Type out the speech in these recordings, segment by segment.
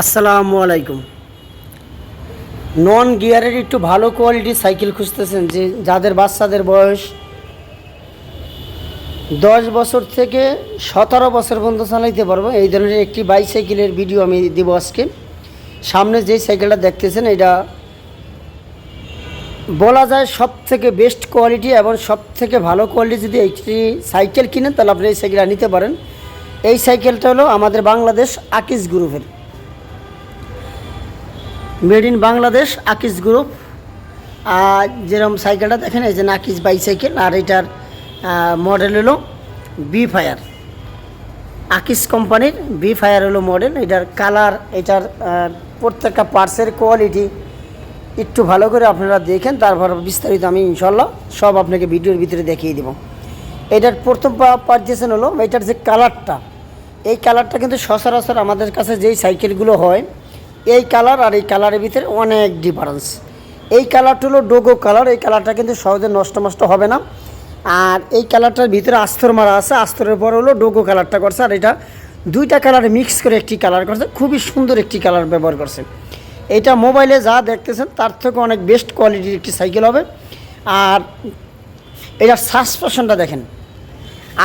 আসসালামু আলাইকুম। নন গিয়ারের একটু ভালো কোয়ালিটির সাইকেল খুঁজতেছেন যে যাদের বাচ্চাদের বয়স দশ বছর থেকে সতেরো বছর পর্যন্ত চালাইতে পারব। এই ধরনের একটি বাইসাইকেলের ভিডিও আমি দিব আজকে। সামনে যে সাইকেলটা দেখতেছেন, এটা বলা যায় সব থেকে বেস্ট কোয়ালিটি এবং সব থেকে ভালো কোয়ালিটি যদি একটি সাইকেল কিনেন, তাহলে আপনি এই সাইকেলটা নিতে পারেন। এই সাইকেলটা হলো আমাদের বাংলাদেশ আকিস গ্রুপের মেড ইন বাংলাদেশ, আকিস গ্রুপ। আর যেরকম সাইকেলটা দেখেন, এই যে নাকিস বাইসাইকেল, আর এটার মডেল হলো বি ফায়ার আকিস কোম্পানির বি ফায়ার হলো মডেল এটার কালার এটার প্রত্যেকটা পার্টসের কোয়ালিটি একটু ভালো করে আপনারা দেখেন, তারপর বিস্তারিত আমি ইনশাল্লাহ সব আপনাকে ভিডিওর ভিতরে দেখিয়ে দেবো। এটার প্রথম পারচেশন হলো, এটার যে কালারটা এই কালারটা কিন্তু সচরাচর আমাদের কাছে যেই সাইকেলগুলো হয় এই কালার আর এই কালারের ভিতরে অনেক ডিফারেন্স এই কালারটা হলো ডোগো কালার, এই কালারটা কিন্তু সহজে নষ্ট নষ্ট হবে না। আর এই কালারটার ভিতরে আস্তর মারা আছে, আস্তরের পর হলো ডোগো কালারটা করছে, আর এটা দুইটা কালার মিক্স করে একটি কালার করছে, খুবই সুন্দর একটি কালার ব্যবহার করছে। এটা মোবাইলে যা দেখতেছেন, তার থেকে অনেক বেস্ট কোয়ালিটির একটি সাইকেল হবে। আর এটার সাসপেশনটা দেখেন।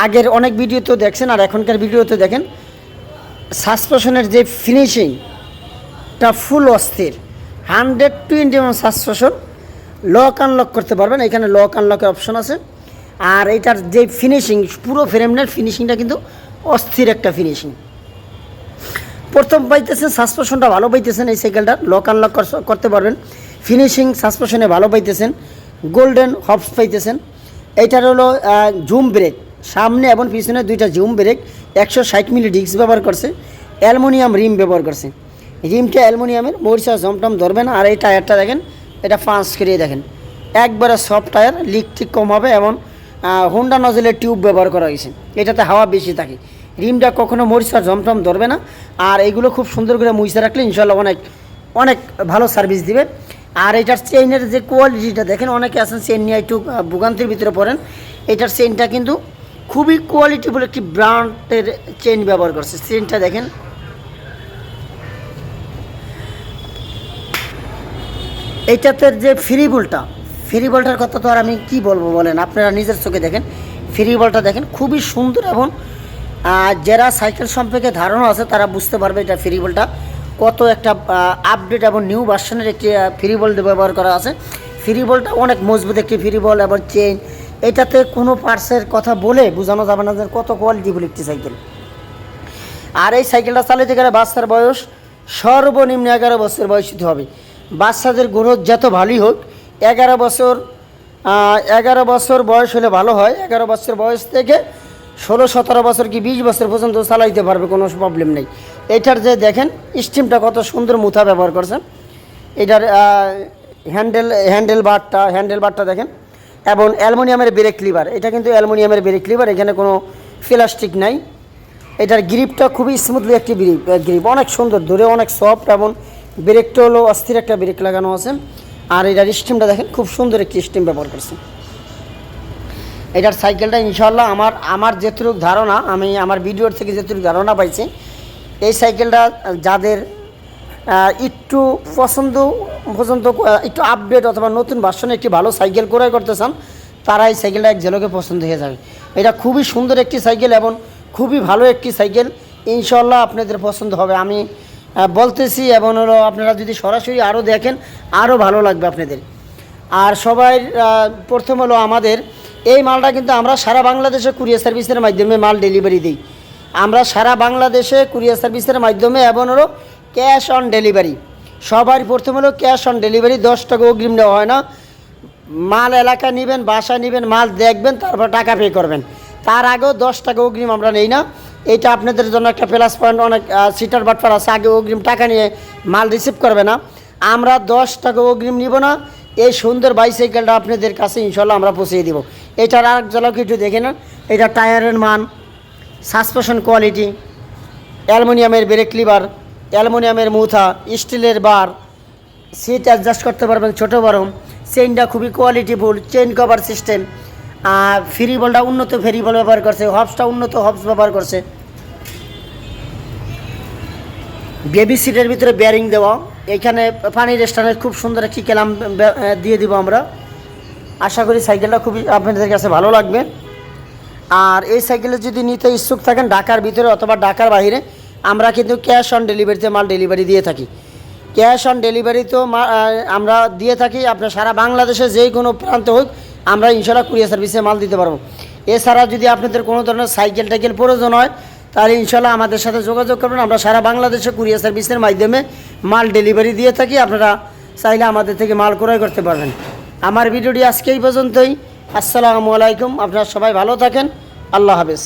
আগের অনেক ভিডিওতেও দেখছেন, আর এখনকার ভিডিওতে দেখেন সাসপেশনের যে ফিনিশিংটা ফুল অস্থির। Hundred twenty M suspension lock unlock করতে পারবেন। এখানে লক আনলকের অপশন আছে। আর এটার যে ফিনিশিং, পুরো ফ্রেমনের ফিনিশিংটা কিন্তু অস্থির একটা ফিনিশিং। প্রথম পাইতেছেন সাসপেশনটা ভালো পাইতেছেন এই সাইকেলটা লক আনলক করতে পারবেন। ফিনিশিং সাসপেশনে ভালো পাইতেছেন। গোল্ডেন হপস পাইতেছেন। এইটার হলো জুম ব্রেক। সামনে এবং পিছনে দুইটা জুম ব্রেক। একশো ষাট মিলি ডিস্ক ব্যবহার করছে। অ্যালমোনিয়াম রিম ব্যবহার করছে। রিমটা অ্যালমোনিয়ামের মরিচা জমটম ধরবে না, আর এই টায়ারটা দেখেন, এটা পাঁচ করিয়ে দেখেন। একবারে সফট টায়ার লিক ঠিক কম হবে এবং হোন্ডা নজলের টিউব ব্যবহার করা হয়েছে। এটাতে হাওয়া বেশি থাকে। রিমটা কখনো মরিচা জমটম ধরবে না, আর এগুলো খুব সুন্দর করে মুইসা রাখলে ইনশাল্লাহ অনেক অনেক ভালো সার্ভিস দিবে। আর এটার চেইনের যে কোয়ালিটিটা দেখেন, অনেকে আছেন চেন নিয়ে একটু ভোগান্তির ভিতরে পড়েন। এটার চেনটা কিন্তু খুবই কোয়ালিটিফুল একটি ব্র্যান্ডের চেইন ব্যবহার করছে। চেনটা দেখেন এইটাতে যে ফ্রি বলটা ফ্রি বলটার কথা তো আর আমি কি বলব বলেন? আপনারা নিজের চোখে দেখেন। ফ্রি বলটা দেখেন, খুবই সুন্দর এবং যারা সাইকেল সম্পর্কে ধারণা আছে, তারা বুঝতে পারবে এটা ফ্রি বলটা কত একটা আপডেট এবং নিউ ভার্সনের একটি ফ্রি বল ব্যবহার করা আছে। ফ্রি বলটা অনেক মজবুত একটি ফ্রি বল এবং চেইন এটাতে কোনো পার্টসের কথা বলে বোঝানো যাবে না যে কত কোয়ালিটিফুল একটি সাইকেল আর এই সাইকেলটা চালাতে গেলে বাচ্চার বয়স সর্বনিম্ন এগারো বছর বয়স হবে। বাচ্চাদের গ্রোথ যত ভালোই হোক, এগারো বছর এগারো বছর বয়স হলে ভালো হয়, এগারো বছর বয়স থেকে ষোলো, সতেরো বছর কি বিশ বছর পর্যন্ত চালাইতে পারবে, কোনো প্রবলেম নেই। এটার যে দেখেন স্টিমটা কত সুন্দর মুথা ব্যবহার করছেন। এটার হ্যান্ডেল হ্যান্ডেল বারটা হ্যান্ডেল বারটা দেখেন, এবং অ্যালুমিনিয়ামের ব্রেক লিভার এটা কিন্তু অ্যালুমিনিয়ামের ব্রেক লিভার এখানে কোনো প্লাস্টিক নাই। এটার গ্রিপটা খুবই স্মুথলি একটি গ্রিপ গ্রিপ অনেক সুন্দর, ধরে অনেক সফট এবং ব্রেকটা হলো অস্থির একটা ব্রেক লাগানো আছে। আর এটার স্টিমটা দেখেন, খুব সুন্দর একটি স্টিম ব্যবহার করছে। এটার সাইকেলটা ইনশাল্লাহ আমার আমার যেটুকু ধারণা, আমি আমার ভিডিওর থেকে যেটুকু ধারণা পাইছি, এই সাইকেলটা যাদের একটু পছন্দ পছন্দ একটু আপডেট অথবা নতুন ভার্সনে একটি ভালো সাইকেল ক্রয় করতে চান, তারা এই সাইকেলটা এক ঝলকে পছন্দ হয়ে যাবে। এটা খুবই সুন্দর একটি সাইকেল এবং খুবই ভালো একটি সাইকেল ইনশাল্লাহ আপনাদের পছন্দ হবে। আমি বলতেছি এবং হলো আপনারা যদি সরাসরি আরও দেখেন আরও ভালো লাগবে আপনাদের। আর সবাই প্রথম হলো আমাদের, এই মালটা কিন্তু আমরা সারা বাংলাদেশে কুরিয়ার সার্ভিসের মাধ্যমে মাল ডেলিভারি দিই। আমরা সারা বাংলাদেশে কুরিয়ার সার্ভিসের মাধ্যমে এবং হলো ক্যাশ অন ডেলিভারি। সবার প্রথম হলো ক্যাশ অন ডেলিভারি, দশ টাকা অগ্রিম নেওয়া হয় না। মাল এলাকা নেবেন, বাসা নেবেন, মাল দেখবেন, তারপর টাকা পে করবেন। তার আগেও দশ টাকা অগ্রিম আমরা নেই না। এটা আপনাদের জন্য একটা প্লাস পয়েন্ট অনেক সিটার বাটপার আছে, আগে অগ্রিম টাকা নিয়ে মাল রিসিভ করবে না। আমরা দশ টাকা অগ্রিম নিব না, এই সুন্দর বাইসাইকেলটা আপনাদের কাছে ইনশাল্লাহ আমরা পৌঁছিয়ে দিব। এটার আর ঝলক একটু দেখে নেন, এটা টায়ারের মান সাসপেশন কোয়ালিটি অ্যালুমিনিয়ামের ব্রেক লিভার অ্যালুমিনিয়ামের মুথা, স্টিলের বার সিট অ্যাডজাস্ট করতে পারবেন ছোটো বড়। চেইনটা খুবই কোয়ালিটিফুল চেইন কভার সিস্টেম আর ফ্রি উন্নত ফেরি বল ব্যবহার করছে হবসটা উন্নত হবস ব্যবহার করছে। বেবি সিটের ভিতরে বেয়ারিং দেওয়া এখানে পানির স্ট্যান্ডের খুব সুন্দর একটি কেলাম বে- দিয়ে দিব আমরা। আশা করি সাইকেলটা খুবই আপনাদের কাছে ভালো লাগবে। আর এই সাইকেলে যদি নিতে ইচ্ছুক থাকেন ঢাকার ভিতরে অথবা ঢাকার বাইরে আমরা কিন্তু ক্যাশ অন ডেলিভারিতে মাল ডেলিভারি দিয়ে থাকি। ক্যাশ অন ডেলিভারি তো আমরা দিয়ে থাকি, আপনার সারা বাংলাদেশে যে কোনো প্রান্তে হোক, আমরা ইনশাল্লাহ কুরিয়ার সার্ভিসে মাল দিতে পারব। এছাড়া যদি আপনাদের কোনো ধরনের সাইকেল টাইকেল প্রয়োজন হয় তাহলে ইনশাল্লাহ আমাদের সাথে যোগাযোগ করবেন। আমরা সারা বাংলাদেশে কুরিয়ার সার্ভিসের মাধ্যমে মাল ডেলিভারি দিয়ে থাকি। আপনারা চাইলে আমাদের থেকে মাল ক্রয় করতে পারবেন। আমার ভিডিওটি আজকে এই পর্যন্তই। আসসালামু আলাইকুম। আপনারা সবাই ভালো থাকেন। আল্লাহ হাফেজ।